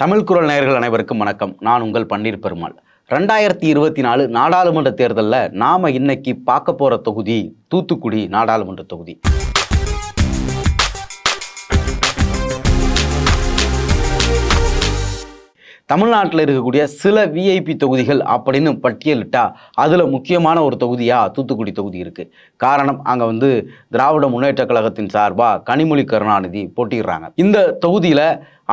தமிழ் குரல் நேயர்கள் அனைவருக்கும் வணக்கம். நான் உங்கள் பன்னீர் பெருமாள். ரெண்டாயிரத்தி இருபத்தி நாலு நாடாளுமன்ற தேர்தலில் நாம் இன்னைக்கு பார்க்க போகிற தொகுதி தூத்துக்குடி நாடாளுமன்ற தொகுதி. தமிழ்நாட்டில் இருக்கக்கூடிய சில விஐபி தொகுதிகள் அப்படின்னு பட்டியலிட்டா அதில் முக்கியமான ஒரு தொகுதியாக தூத்துக்குடி தொகுதி இருக்குது காரணம் அங்கே வந்து திராவிட முன்னேற்ற கழகத்தின் சார்பாக கனிமொழி கருணாநிதி போட்டிடுறாங்க இந்த தொகுதியில்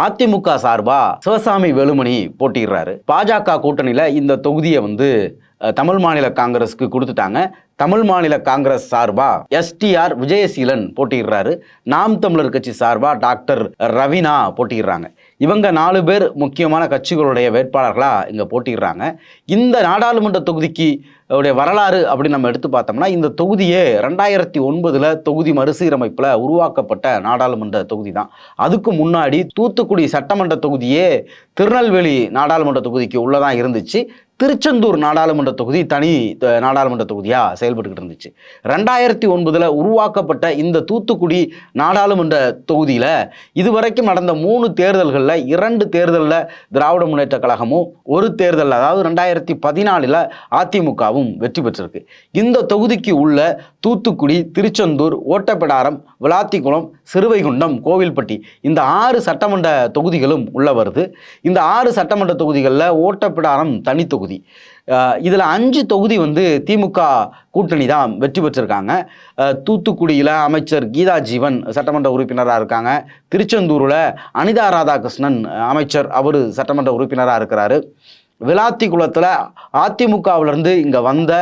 அதிமுக சார்பாக சிவசாமி வேலுமணி போட்டிடுறாரு பாஜக கூட்டணியில் இந்த தொகுதியை வந்து தமிழ் மாநில காங்கிரஸுக்கு கொடுத்துட்டாங்க. தமிழ் மாநில காங்கிரஸ் சார்பா எஸ்டிஆர் விஜயசீலன் போட்டியிடுறாரு. நாம் தமிழர் கட்சி சார்பா டாக்டர் ரவீனா போட்டியிடுறாங்க. இவங்க நாலு பேர் முக்கியமான கட்சிகளுடைய வேட்பாளர்களாக இங்கே போட்டிடுறாங்க இந்த நாடாளுமன்ற தொகுதிக்கு உடைய வரலாறு அப்படின்னு நம்ம எடுத்து பார்த்தோம்னா இந்த தொகுதியே ரெண்டாயிரத்தி ஒன்பதில் தொகுதி மறுசீரமைப்பில் உருவாக்கப்பட்ட நாடாளுமன்ற தொகுதி தான் அதுக்கு முன்னாடி தூத்துக்குடி சட்டமன்ற தொகுதியே திருநெல்வேலி நாடாளுமன்ற தொகுதிக்கு உள்ளதான் இருந்துச்சு. திருச்செந்தூர் நாடாளுமன்ற தொகுதி தனி நாடாளுமன்ற தொகுதியாக செயல்பட்டுக்கிட்டு இருந்துச்சு. ரெண்டாயிரத்தி ஒன்பதில் உருவாக்கப்பட்ட இந்த தூத்துக்குடி நாடாளுமன்ற தொகுதியில் இதுவரைக்கும் நடந்த மூணு தேர்தல்களில் இரண்டு தேர்தலில் திராவிட முன்னேற்ற கழகமும் ஒரு தேர்தலில் அதாவது ரெண்டாயிரத்தி பதினாலில் அதிமுகவும் வெற்றி பெற்றிருக்கு. இந்த தொகுதிக்கு உள்ள தூத்துக்குடி திருச்செந்தூர் ஓட்டப்பிடாரம் விளாத்திக்குளம் சிறுவைகுண்டம் கோவில்பட்டி இந்த ஆறு சட்டமன்ற தொகுதிகளும் உள்ள வருது. இந்த ஆறு சட்டமன்ற தொகுதிகளில் ஓட்டப்பிடாரம் தனி தொகுதி. இதில் அஞ்சு தொகுதி வந்து திமுக கூட்டணி தான் வெற்றி பெற்றிருக்காங்க. தூத்துக்குடியில் அமைச்சர் கீதா ஜீவன் சட்டமன்ற உறுப்பினராக இருக்காங்க. திருச்செந்தூரில் அனிதா ராதாகிருஷ்ணன் அமைச்சர் அவர் சட்டமன்ற உறுப்பினராக இருக்கிறாரு. விளாத்திக்குளத்தில் அதிமுகவிலிருந்து இங்கே வந்த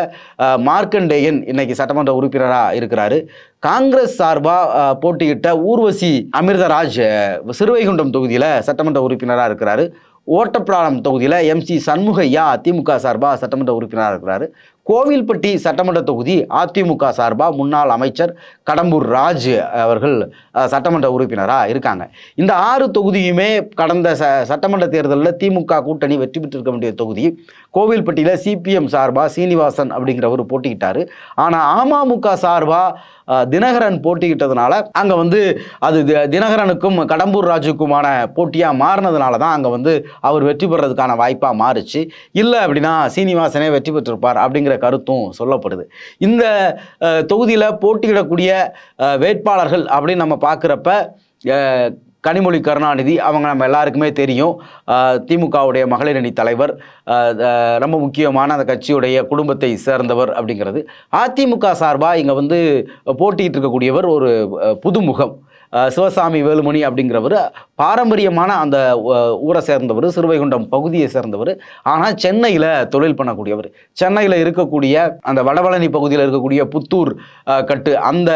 மார்க்கண்டேயன் இன்னைக்கு சட்டமன்ற உறுப்பினராக இருக்கிறாரு. காங்கிரஸ் சார்பாக போட்டியிட்ட ஊர்வசி அமிர்தராஜ் சிறுவைகுண்டம் தொகுதியில் சட்டமன்ற உறுப்பினராக இருக்கிறாரு. ஓட்டப்பிராளம் தொகுதியில் எம்சி சண்முகையா அதிமுக சார்பாக சட்டமன்ற உறுப்பினராக இருக்கிறாரு. கோவில்பட்டி சட்டமன்ற தொகுதி அதிமுக சார்பாக முன்னாள் அமைச்சர் கடம்பூர் ராஜ் அவர்கள் சட்டமன்ற உறுப்பினராக இருக்காங்க. இந்த ஆறு தொகுதியுமே கடந்த ச சட்டமன்ற தேர்தலில் திமுக கூட்டணி வெற்றி பெற்றிருக்க வேண்டிய தொகுதி. கோவில்பட்டியில் சிபிஎம் சார்பாக சீனிவாசன் அப்படிங்கிறவர் போட்டிக்கிட்டார். ஆனால் அமமுக சார்பாக தினகரன் போட்டிக்கிட்டதுனால அங்கே வந்து அது தி- தினகரனுக்கும் கடம்பூர் ராஜுக்குமான போட்டியாக மாறினதுனால தான் அங்கே வந்து அவர் வெற்றி பெறதுக்கான வாய்ப்பாக மாறுச்சு. இல்லை அப்படின்னா சீனிவாசனே வெற்றி பெற்றிருப்பார் அப்படிங்கிற கருத்தும் சொல்லப்படுது. இந்த தொகுதியில் போட்டியிடக்கூடிய வேட்பாளர்கள் அப்படின்னு நம்ம பார்க்குறப்ப கனிமொழி கருணாநிதி அவங்க நம்ம எல்லாருக்குமே தெரியும். திமுகவுடைய மகளிர் அணி தலைவர் ரொம்ப முக்கியமான அந்த கட்சியுடைய குடும்பத்தை சேர்ந்தவர் அப்படிங்கிறது. அதிமுக சார்பாக இங்கே வந்து போட்டியிட்டு இருக்கக்கூடியவர் ஒரு புதுமுகம். சிவசாமி வேலுமணி அப்படிங்கிறவர் பாரம்பரியமான அந்த ஊரை சேர்ந்தவர் சிறுவைகுண்டம் பகுதியை சேர்ந்தவர். ஆனால் சென்னையில் தொழில் பண்ணக்கூடியவர். சென்னையில் இருக்கக்கூடிய அந்த வடபழனி பகுதியில் இருக்கக்கூடிய புத்தூர் கட்டு அந்த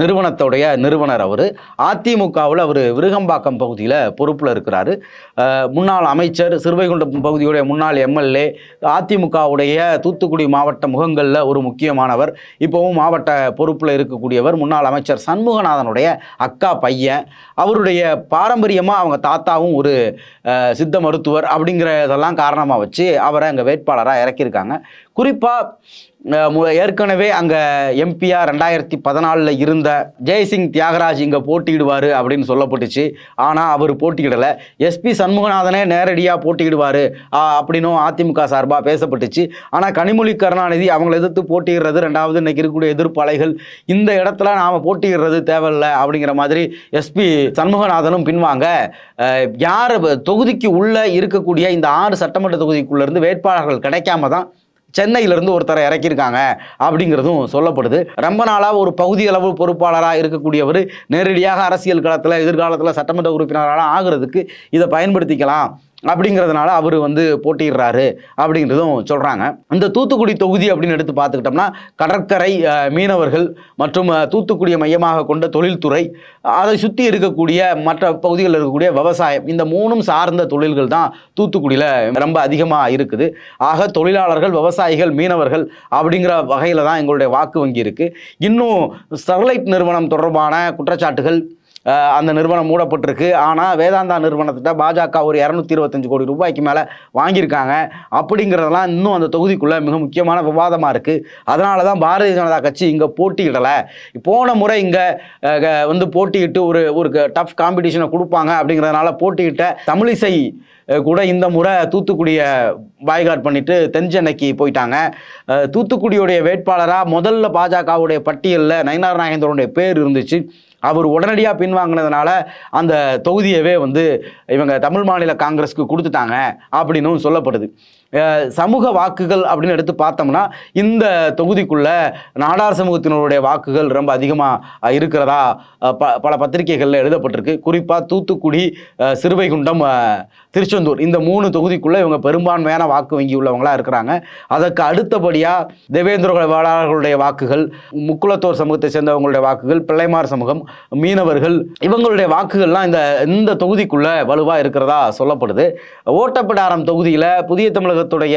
நிறுவனத்துடைய நிறுவனர் அவர். அதிமுகவில் அவர் விருகம்பாக்கம் பகுதியில் பொறுப்பில் இருக்கிறார். முன்னாள் அமைச்சர் சிறுவைகுண்டம் பகுதியுடைய முன்னாள் எம்எல்ஏ அதிமுகவுடைய தூத்துக்குடி மாவட்ட முகங்களில் ஒரு முக்கியமானவர். இப்போவும் மாவட்ட பொறுப்பில் இருக்கக்கூடியவர் முன்னாள் அமைச்சர் சண்முகநாதனுடைய அக்கா பையன் அவருடைய பாரம்பரியமாக அவங்க தாத்தாவும் ஒரு சித்த மருத்துவர் அப்படிங்கிறதெல்லாம் காரணமாக வச்சு அவரை அங்கே வேட்பாளராக இறக்கியிருக்காங்க. குறிப்பாக ஏற்கனவே அங்கே எம்பியா ரெண்டாயிரத்தி பதினாலில் இருந்த ஜெய்சிங் தியாகராஜ் இங்கே போட்டியிடுவார் அப்படின்னு சொல்லப்பட்டுச்சு. ஆனால் அவர் போட்டியிடலை. எஸ்பி சண்முகநாதனே நேரடியாக போட்டியிடுவார் அப்படின்னும் அதிமுக சார்பாக பேசப்பட்டுச்சு. ஆனால் கனிமொழி கருணாநிதி அவங்களை எதிர்த்து போட்டியிடுறது ரெண்டாவது இன்னைக்கு இருக்கக்கூடிய எதிர்ப்பு அலைகள் இந்த இடத்துல நாம் போட்டியிடுறது தேவையில்லை அப்படிங்கிற மாதிரி எஸ்பி சண்முகநாதனும் பின்வாங்க. யார் தொகுதிக்கு உள்ளே இருக்கக்கூடிய இந்த ஆறு சட்டமன்ற தொகுதிக்குள்ள இருந்து வேட்பாளர்கள் கிடைக்காம தான் சென்னையிலிருந்து ஒருத்தரை இறக்கியிருக்காங்க அப்படிங்கிறதும் சொல்லப்படுது. ரொம்ப நாளாக ஒரு பகுதி அளவு பொறுப்பாளராக இருக்கக்கூடியவர் நேரடியாக அரசியல் களத்தில் எதிர்காலத்தில் சட்டமன்ற உறுப்பினராக ஆகிறதுக்கு இதை பயன்படுத்திக்கலாம். அப்படிங்கிறதுனால அவர் வந்து போட்டிடுறாரு அப்படிங்கிறதும் சொல்கிறாங்க இந்த தூத்துக்குடி தொகுதி அப்படின்னு எடுத்து பார்த்துக்கிட்டோம்னா கடற்கரை மீனவர்கள் மற்றும் தூத்துக்குடியை மையமாக கொண்ட தொழில்துறை அதை சுற்றி இருக்கக்கூடிய மற்ற பகுதிகளில் இருக்கக்கூடிய விவசாயம் இந்த மூணும் சார்ந்த தொழில்கள் தான் தூத்துக்குடியில் ரொம்ப அதிகமாக இருக்குது. ஆக தொழிலாளர்கள் விவசாயிகள் மீனவர்கள் அப்படிங்கிற வகையில் தான் எங்களுடைய வாக்கு வங்கி இருக்குது இன்னும் ஸ்டெர்லைட் நிறுவனம் தொடர்பான குற்றச்சாட்டுகள் அந்த நிறுவனம் மூடப்பட்டிருக்கு. ஆனால் வேதாந்தா நிறுவனத்திட்ட பாஜக ஒரு இரநூத்தி இருபத்தஞ்சு கோடி ரூபாய்க்கு மேலே வாங்கியிருக்காங்க. அப்படிங்கிறதெல்லாம் இன்னும் அந்த தொகுதிக்குள்ளே மிக முக்கியமான விவாதமாக இருக்குது அதனால தான் பாரதிய ஜனதா கட்சி இங்கே போட்டியிடலை. போன முறை இங்கே வந்து போட்டியிட்டு ஒரு ஒரு டஃப் காம்படிஷனை கொடுப்பாங்க அப்படிங்கிறதுனால போட்டியிட்ட தமிழிசை கூட இந்த முறை தூத்துக்குடியை பாய்காட் பண்ணிவிட்டு தென்சென்னைக்கு போயிட்டாங்க. தூத்துக்குடியுடைய வேட்பாளராக முதல்ல பாஜகவுடைய பட்டியலில் நயினார் நாகேந்திரனுடைய பேர் இருந்துச்சு. அவர் உடனடியாக பின்வாங்கினதுனால அந்த தொகுதியவே வந்து இவங்க தமிழ் மாநில காங்கிரஸ்க்கு கொடுத்துட்டாங்க அப்படின்னும் சொல்லப்படுது. சமூக வாக்குகள் அப்படின்னு எடுத்து பார்த்தோம்னா இந்த தொகுதிக்குள்ள நாடார் சமூகத்தினருடைய வாக்குகள் ரொம்ப அதிகமாக இருக்கிறதா ப பல பத்திரிகைகளில் எழுதப்பட்டிருக்கு. குறிப்பாக தூத்துக்குடி சிறுவைகுண்டம் திருச்செந்தூர் இந்த மூணு தொகுதிக்குள்ளே இவங்க பெரும்பான்மையான வாக்கு வங்கி உள்ளவங்களா இருக்கிறாங்க. அதற்கு அடுத்தபடியாக தேவேந்திர வேளாளர்களுடைய வாக்குகள் முக்குளத்தோர் சமூகத்தை சேர்ந்தவங்களுடைய வாக்குகள் பிள்ளைமார் சமூகம் மீனவர்கள் இவங்களுடைய வாக்குகள்லாம் இந்த இந்த தொகுதிக்குள்ள வலுவாக இருக்கிறதா சொல்லப்படுது. ஓட்டப்பிடாரம் தொகுதியில் புதிய தமிழகத்துடைய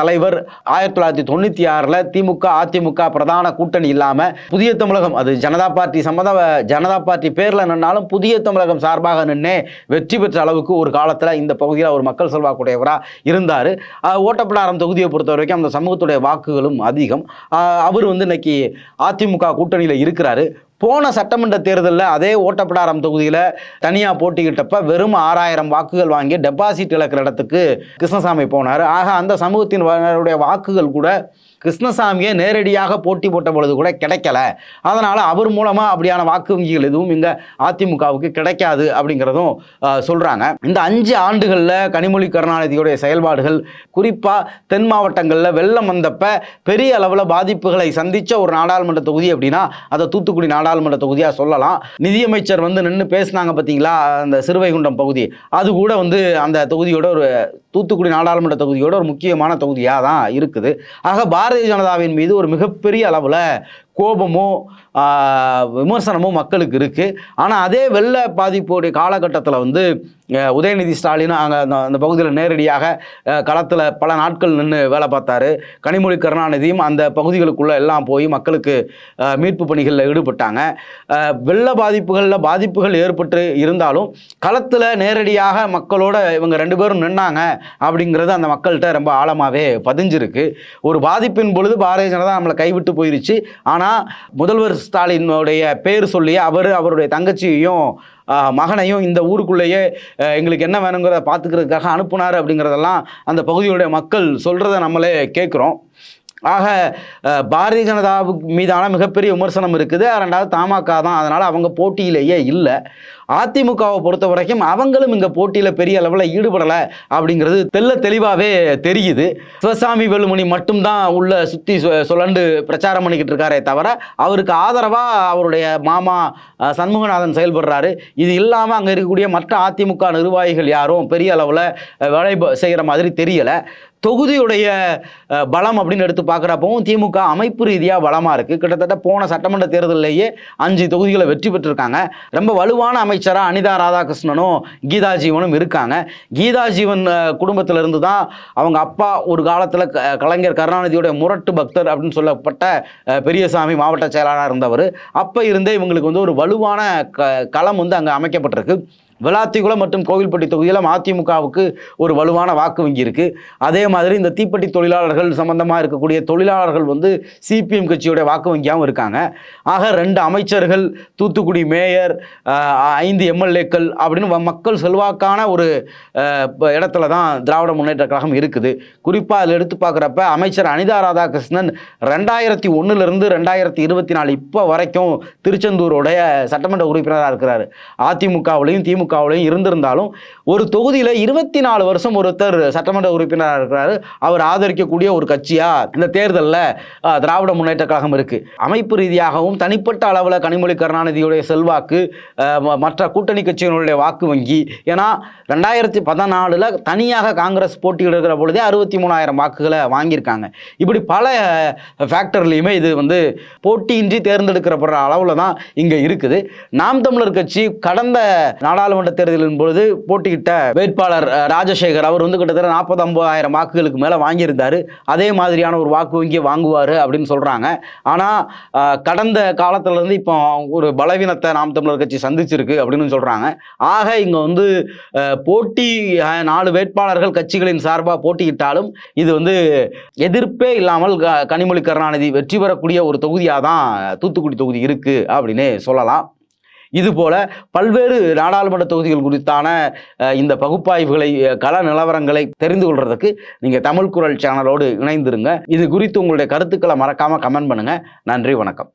தலைவர் ஆயிரத்தி தொள்ளாயிரத்தி தொண்ணூற்றி ஆறில் திமுக அதிமுக பிரதான கூட்டணி இல்லாமல் புதிய தமிழகம் அது ஜனதா பார்ட்டி சம்மத ஜனதா பார்ட்டி பேரில் நின்னாலும் புதிய தமிழகம் சார்பாக நின்னே வெற்றி பெற்ற அளவுக்கு ஒரு காலத்தில் இந்த பகுதியில் ஒரு மக்கள் செல்வாக்குடையவராக இருந்தார். ஓட்டப்பிடாரம் தொகுதியை பொறுத்த வரைக்கும் அந்த சமூகத்துடைய வாக்குகளும் அதிகம். அவர் வந்து இன்னைக்கு அதிமுக கூட்டணியில் இருக்கிறாரு. போன சட்டமன்ற தேர்தலில் அதே ஓட்டப்பிடாரம் தொகுதியில் தனியாக போட்டிக்கிட்டப்ப வெறும் ஆறாயிரம் வாக்குகள் வாங்கி டெபாசிட் இழக்கிற இடத்துக்கு கிருஷ்ணசாமி போனார். ஆக அந்த சமூகத்தினுடைய வாக்குகள் கூட கிருஷ்ணசாமியை நேரடியாக போட்டி போட்ட பொழுது கூட கிடைக்கல. அதனால் அவர் மூலமாக அப்படியான வாக்கு வங்கிகள் எதுவும் இங்கே அதிமுகவுக்கு கிடைக்காது அப்படிங்கிறதும் சொல்கிறாங்க இந்த அஞ்சு ஆண்டுகளில் கனிமொழி கருணாநிதியுடைய செயல்பாடுகள் குறிப்பாக தென் மாவட்டங்களில் வெள்ளம் வந்தப்ப பெரிய அளவில் பாதிப்புகளை சந்தித்த ஒரு நாடாளுமன்ற தொகுதி அப்படின்னா அதை தூத்துக்குடி நாடாளுமன்ற தொகுதியாக சொல்லலாம். நிதியமைச்சர் வந்து நின்று பேசினாங்க பார்த்தீங்களா அந்த சிறுவைகுண்டம் பகுதி. அது கூட வந்து அந்த தொகுதியோட ஒரு தூத்துக்குடி நாடாளுமன்ற தொகுதியோட ஒரு முக்கியமான தொகுதியாக தான் இருக்குது. ஆக பாரதிய ஜனதாவின் மீது ஒரு மிகப்பெரிய அளவில் கோபமோ விமர்சனமோ மக்களுக்கு இருக்குது ஆனால் அதே வெள்ள பாதிப்புடைய காலகட்டத்தில் வந்து உதயநிதி ஸ்டாலின் அங்கே அந்த அந்த பகுதியில் நேரடியாக களத்தில் பல நாட்கள் நின்று வேலை பார்த்தாரு. கனிமொழி கருணாநிதியும் அந்த பகுதிகளுக்குள்ளே எல்லாம் போய் மக்களுக்கு மீட்பு பணிகளில் ஈடுபட்டாங்க. வெள்ள பாதிப்புகளில் பாதிப்புகள் ஏற்பட்டு இருந்தாலும் களத்தில் நேரடியாக மக்களோட இவங்க ரெண்டு பேரும் நின்னாங்க அப்படிங்கிறது அந்த மக்கள்கிட்ட ரொம்ப ஆழமாகவே பதிஞ்சிருக்கு. ஒரு பாதிப்பின் பொழுது பாரதிய ஜனதா நம்மளை கைவிட்டு போயிருச்சு. ஆனால் முதல்வர் ஸ்டாலினுடைய பேர் சொல்லி அவர் அவருடைய தங்கச்சியையும் மகனையும் இந்த ஊருக்குள்ளேயே எங்களுக்கு என்ன வேணுங்கிறத பார்த்துக்கிறதுக்காக அனுப்புனார் அப்படிங்கிறதெல்லாம் அந்த பகுதியுடைய மக்கள் சொல்கிறத நம்மளே கேட்குறோம். ஆக பாரதிய ஜனதாவுக்கு மீதான மிகப்பெரிய விமர்சனம் இருக்குது. ரெண்டாவது தமாக தான். அதனால் அவங்க போட்டியிலேயே இல்லை. அதிமுகவை பொறுத்த வரைக்கும் அவங்களும் இங்கே போட்டியில் பெரிய அளவில் ஈடுபடலை அப்படிங்கிறது தெள்ள தெளிவாகவே தெரியுது. சிவசாமி வேலுமணி மட்டும்தான் உள்ள சுற்றி சுழண்டு பிரச்சாரம் பண்ணிக்கிட்டு இருக்காரே தவிர அவருக்கு ஆதரவாக அவருடைய மாமா சண்முகநாதன் செயல்படுறாரு. இது இல்லாமல் அங்கே இருக்கக்கூடிய மற்ற அதிமுக நிர்வாகிகள் யாரும் பெரிய அளவில் வேலை செய்கிற மாதிரி தெரியலை. தொகுதியுடைய பலம் அப்படின்னு எடுத்து பார்க்குறப்பவும் திமுக அமைப்பு ரீதியாக பலமாக இருக்குது கிட்டத்தட்ட போன சட்டமன்ற தேர்தலிலேயே அஞ்சு தொகுதிகளை வெற்றி பெற்றிருக்காங்க. ரொம்ப வலுவான அமைச்சராக அனிதா ராதாகிருஷ்ணனும் கீதா ஜீவனும் இருக்காங்க. கீதா ஜீவன் குடும்பத்திலிருந்து தான் அவங்க அப்பா ஒரு காலத்தில் கலைஞர் கருணாநிதியோட முரட்டு பக்தர் அப்படின்னு சொல்லப்பட்ட பெரியசாமி மாவட்ட செயலாளராக இருந்தவர். அப்போ இருந்தே இவங்களுக்கு வந்து ஒரு வலுவான க களம் வந்து அங்கே அமைக்கப்பட்டிருக்கு. விளாத்திக்குளம் மற்றும் கோவில்பட்டி தொகுதியில் அதிமுகவுக்கு ஒரு வலுவான வாக்கு வங்கி இருக்குது அதே மாதிரி இந்த தீப்பெட்டி தொழிலாளர்கள் சம்பந்தமாக இருக்கக்கூடிய தொழிலாளர்கள் வந்து சிபிஎம் கட்சியுடைய வாக்கு வங்கியாகவும் இருக்காங்க. ஆக ரெண்டு அமைச்சர்கள் தூத்துக்குடி மேயர் ஐந்து எம்எல்ஏக்கள் அப்படின்னு வ- மக்கள் செல்வாக்கான ஒரு இடத்துல தான் திராவிட முன்னேற்ற கழகம் இருக்குது. குறிப்பாக அதில் எடுத்து பார்க்குறப்ப அமைச்சர் அனிதா ராதாகிருஷ்ணன் ரெண்டாயிரத்தி ஒன்றுலேருந்து ரெண்டாயிரத்தி இருபத்தி நாலு இப்போ வரைக்கும் திருச்செந்தூருடைய சட்டமன்ற உறுப்பினராக இருக்கிறார். அதிமுகவிலையும் திமுக திமுகவிலையும் இருந்திருந்தாலும் ஒரு தொகுதியில் இருபத்தி நாலு வருஷம் ஒருத்தர் சட்டமன்ற உறுப்பினராக இருக்கிறாரு. அவர் ஆதரிக்கக்கூடிய ஒரு கட்சியாக இந்த தேர்தலில் திராவிட முன்னேற்ற கழகம் இருக்கு. அமைப்பு ரீதியாகவும் தனிப்பட்ட அளவில் கனிமொழி கருணாநிதியுடைய செல்வாக்கு மற்ற கூட்டணி கட்சியினுடைய வாக்கு வங்கி. ஏன்னா ரெண்டாயிரத்தி பதினாலில் தனியாக காங்கிரஸ் போட்டியிடுகிற பொழுதே அறுபத்தி மூணாயிரம் வாக்குகளை வாங்கியிருக்காங்க. இப்படி பல ஃபேக்டர்லேயுமே இது வந்து போட்டியின்றி தேர்ந்தெடுக்கப்படுற அளவில் தான் இங்கே இருக்குது. நாம் தமிழர் கட்சி கடந்த நாடாளுமன்ற தேர்தலின் பொழுது போட்டியிட்ட வேட்பாளர் ராஜசேகர் அவர் வந்து கிட்டத்தட்ட நாற்பது ஐம்பதாயிரம் வாக்குகளுக்கு மேலே வாங்கியிருந்தார். அதே மாதிரியான ஒரு வாக்கு வங்கியை வாங்குவார் அப்படின்னு சொல்கிறாங்க ஆனால் கடந்த காலத்துலேருந்து இப்போ ஒரு பலவீனத்தை நாம் தமிழர் கட்சி சந்திச்சிருக்கு அப்படின்னு சொல்கிறாங்க ஆக இங்கே வந்து போட்டி நாலு வேட்பாளர்கள் கட்சிகளின் சார்பாக போட்டியிட்டாலும் இது வந்து எதிர்ப்பே இல்லாமல் க- கனிமொழி கருணாநிதி வெற்றி பெறக்கூடிய ஒரு தொகுதியாக தான் தூத்துக்குடி தொகுதி இருக்குது அப்படின்னு சொல்லலாம். இதுபோல பல்வேறு நாடாளுமன்ற தொகுதிகள் குறித்தான அஹ், இந்த பகுப்பாய்வுகளை கள நிலவரங்களை தெரிந்து கொள்றதுக்கு நீங்கள் தமிழ் குரல் சேனலோடு இணைந்திருங்க. இது குறித்து உங்களுடைய கருத்துக்களை மறக்காமல் கமெண்ட் பண்ணுங்கள் நன்றி வணக்கம்.